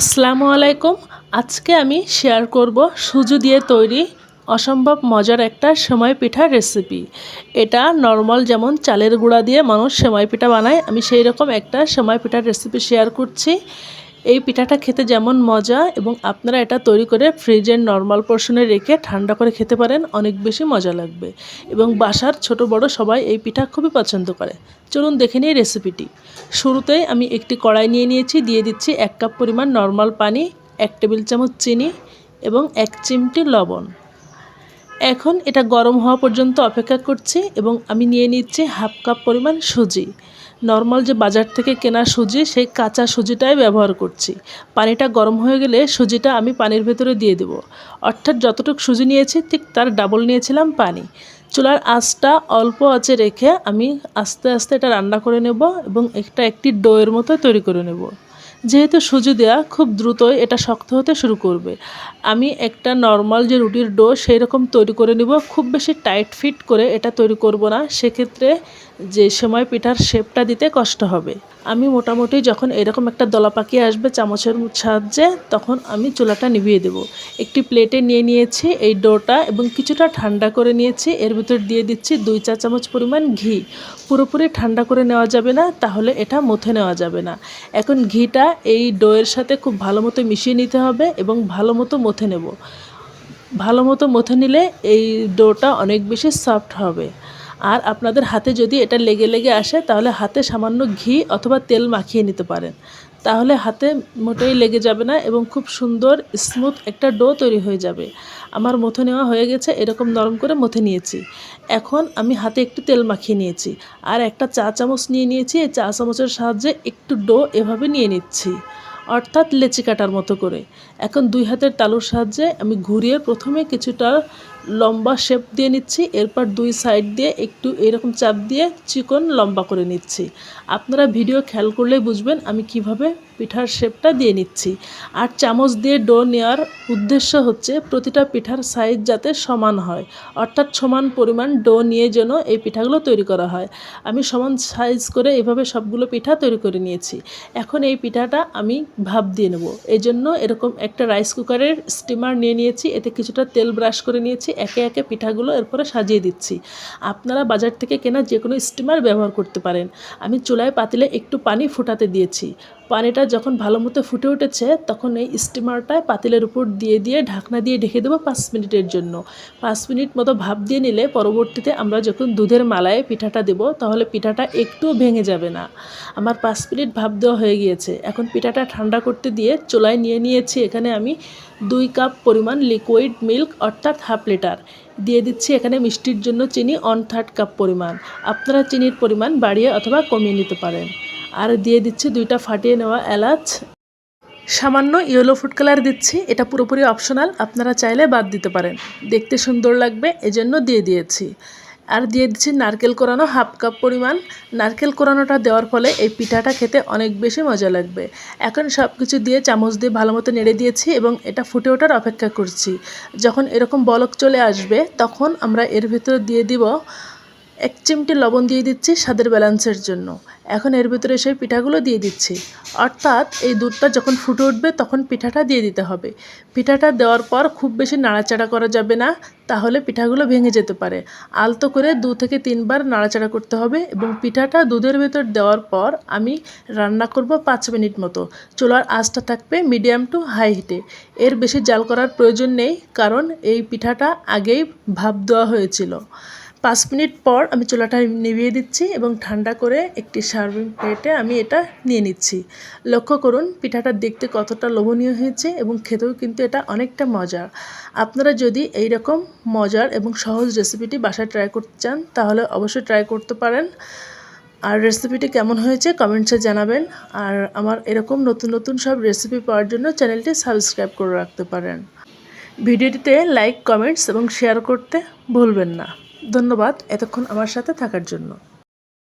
আসসালামু আলাইকুম। আজকে আমি শেয়ার করব সুজু দিয়ে তৈরি অসম্ভব মজার একটা সেমাই পিঠা রেসিপি। এটা নর্মাল যেমন চালের গুঁড়া দিয়ে মানুষ সেমাই পিঠা বানায়, আমি সেই রকম একটা সেমাই পিঠার রেসিপি শেয়ার করছি। এই পিঠাটা খেতে যেমন মজা এবং আপনারা এটা তৈরি করে ফ্রিজের নর্মাল পোর্শনে রেখে ঠান্ডা করে খেতে পারেন, অনেক বেশি মজা লাগবে। এবং বাসার ছোট বড় সবাই এই পিঠা খুবই পছন্দ করে। চলুন দেখে নিই রেসিপিটি শুরুতেই আমি একটি কড়াই নিয়ে নিয়েছি, দিয়ে দিচ্ছি এক কাপ পরিমাণ নর্মাল পানি, এক টেবিল চামচ চিনি এবং এক চিমটি লবণ। এখন এটা গরম হওয়া পর্যন্ত অপেক্ষা করছি এবং আমি নিয়ে নিচ্ছি হাফ কাপ পরিমাণ সুজি। নর্মাল যে বাজার থেকে কেনা সুজি, সেই কাঁচা সুজিটাই ব্যবহার করছি। পানিটা গরম হয়ে গেলে সুজিটা আমি পানির ভেতরে দিয়ে দেব। অর্থাৎ যতটুকু সুজি নিয়েছি, ঠিক তার ডাবল নিয়েছিলাম পানি। চুলার আঁচটা অল্প আঁচে রেখে আমি আস্তে আস্তে এটা রান্না করে নেব এবং একটা একটি ডোয়ের মতো তৈরি করে নেব। যেহেতু সুজি দেওয়া খুব দ্রুতই এটা শক্ত হতে শুরু করবে। আমি একটা নর্মাল যে রুটির ডো সেই রকম তৈরি করে নিব। খুব বেশি টাইট ফিট করে এটা তৈরি করব না। সেক্ষেত্রে যে সময় পিঠার শেপটা দিতে কষ্ট হবে। আমি মোটামুটি যখন এরকম একটা দলা পাকিয়ে আসবে চামচের সাহায্যে, তখন আমি চুলাটা নিভিয়ে দেব। একটি প্লেটে নিয়ে নিয়েছি এই ডোটা এবং কিছুটা ঠান্ডা করে নিয়েছি। এর ভিতর দিয়ে দিচ্ছি দুই চা চামচ পরিমাণ ঘি। পুরোপুরি ঠান্ডা করে নেওয়া যাবে না, তাহলে এটা মুথে নেওয়া যাবে না। এখন ঘিটা এই ডোয়ের সাথে খুব ভালো মতো মিশিয়ে নিতে হবে এবং ভালো মতো মথে নেব। ভালো মতো মথে নিলে এই ডোটা অনেক বেশি সফট হবে। আর আপনাদের হাতে যদি এটা লেগে লেগে আসে, তাহলে হাতে সামান্য ঘি অথবা তেল মাখিয়ে নিতে পারেন। তাহলে হাতে মোটেই লেগে যাবে না এবং খুব সুন্দর স্মুথ একটা ডো তৈরি হয়ে যাবে। আমার মথে নেওয়া হয়ে গেছে, এরকম নরম করে মথে নিয়েছি। এখন আমি হাতে একটু তেল মাখিয়ে নিয়েছি আর একটা চা চামচ নিয়ে নিয়েছি। এই চা চামচের সাহায্যে একটু ডো এভাবে নিয়ে নিচ্ছি, অর্থাৎ লেচি কাটার মতো করে। এখন দুই হাতের তালুর সাহায্যে আমি ঘুরিয়ে প্রথমে কিছুটা লম্বা শেপ দিয়ে নিচ্ছি, এরপর দুই সাইড দিয়ে একটু এরকম চাপ দিয়ে চিকন লম্বা করে নিচ্ছি। আপনারা ভিডিও খেয়াল করলেই বুঝবেন আমি কীভাবে পিঠার শেপটা দিয়ে নিচ্ছি। আর চামচ দিয়ে ডো নেওয়ার উদ্দেশ্য হচ্ছে প্রতিটা পিঠার সাইজ যাতে সমান হয়, অর্থাৎ সমান পরিমাণ ডো নিয়ে যেন এই পিঠাগুলো তৈরি করা হয়। আমি সমান সাইজ করে এভাবে সবগুলো পিঠা তৈরি করে নিয়েছি। এখন এই পিঠাটা আমি ভাপ দিয়ে নেব। এই জন্য এরকম একটা রাইস কুকারের স্টিমার নিয়ে নিয়েছি, এতে কিছুটা তেল ব্রাশ করে নিয়েছি একে একে পিঠাগুলো এরপরে সাজিয়ে দিচ্ছি। আপনারা বাজার থেকে কেনা যে কোনো স্টিমার ব্যবহার করতে পারেন। আমি চুলায় পাতিলে একটু পানি ফোটাতে দিয়েছি। পানিটা যখন ভালো মতো ফুটে উঠেছে, তখন এই স্টিমারটায় পাতিলের উপর দিয়ে দিয়ে ঢাকনা দিয়ে ঢেকে দেবো পাঁচ মিনিটের জন্য। পাঁচ মিনিট মতো ভাপ দিয়ে নিলে পরবর্তীতে আমরা যখন দুধের মালায় পিঠাটা দেব, তাহলে পিঠাটা একটুও ভেঙে যাবে না। আমার পাঁচ মিনিট ভাপ দেওয়া হয়ে গিয়েছে। এখন পিঠাটা ঠান্ডা করতে দিয়ে চোলায় নিয়ে নিয়েছি এখানে আমি দুই কাপ পরিমাণ লিকুইড মিল্ক অর্থাৎ হাফ লিটার দিয়ে দিচ্ছি এখানে মিষ্টির জন্য চিনি ওয়ান থার্ড কাপ পরিমাণ। আপনারা চিনির পরিমাণ বাড়িয়ে অথবা কমিয়ে নিতে পারেন। আর দিয়ে দিচ্ছি দুইটা ফাটিয়ে নেওয়া এলাচ। সামান্য ইয়েলো ফুড কালার দিচ্ছি, এটা পুরোপুরি অপশনাল আপনারা চাইলে বাদ দিতে পারেন। দেখতে সুন্দর লাগবে, এজন্য দিয়ে দিয়েছি। আর দিয়ে দিচ্ছি নারকেল কোরানো হাফ কাপ পরিমাণ। নারকেল কোরানোটা দেওয়ার ফলে এই পিঠাটা খেতে অনেক বেশি মজা লাগবে। এখন সব কিছু দিয়ে চামচ দিয়ে ভালো মতো নেড়ে দিয়েছি এবং এটা ফুটে ওঠার অপেক্ষা করছি। যখন এরকম বলক চলে আসবে, তখন আমরা এর ভিতরে দিয়ে দিব এক চিমটি লবণ দিয়ে দিচ্ছি স্বাদের ব্যালেন্সের জন্য। এখন এর ভিতরে সেই পিঠাগুলো দিয়ে দিচ্ছি। অর্থাৎ এই দুধটা যখন ফুটে উঠবে তখন পিঠাটা দিয়ে দিতে হবে। পিঠাটা দেওয়ার পর খুব বেশি নাড়াচাড়া করা যাবে না, তাহলে পিঠাগুলো ভেঙে যেতে পারে। আলতো করে দু থেকে তিনবার নাড়াচাড়া করতে হবে এবং পিঠাটা দুধের ভেতর দেওয়ার পর আমি রান্না করব পাঁচ মিনিট মতো। চুলার আঁচটা থাকবে মিডিয়াম টু হাই হিটে। এর বেশি জাল করার প্রয়োজন নেই, কারণ এই পিঠাটা আগেই ভাপ দেওয়া হয়েছিল। পাঁচ মিনিট পর আমি চুলাটা নিভিয়ে দিচ্ছি এবং ঠান্ডা করে একটি সার্ভিং প্লেটে আমি এটা নিয়ে নিচ্ছি। লক্ষ্য করুন, পিঠাটা দেখতে কতটা লোভনীয় হয়েছে এবং খেতেও কিন্তু এটা অনেকটা মজার। আপনারা যদি এই রকম মজার এবং সহজ রেসিপিটি বাসায় ট্রাই করতে চান, তাহলে অবশ্যই ট্রাই করতে পারেন। আর রেসিপিটি কেমন হয়েছে কমেন্টসে জানাবেন। আর আমার এরকম নতুন নতুন সব রেসিপি পাওয়ার জন্য চ্যানেলটি সাবস্ক্রাইব করে রাখতে পারেন। ভিডিওটিতে লাইক কমেন্টস এবং শেয়ার করতে ভুলবেন না। ধন্যবাদ এতক্ষণ আমার সাথে থাকার জন্য।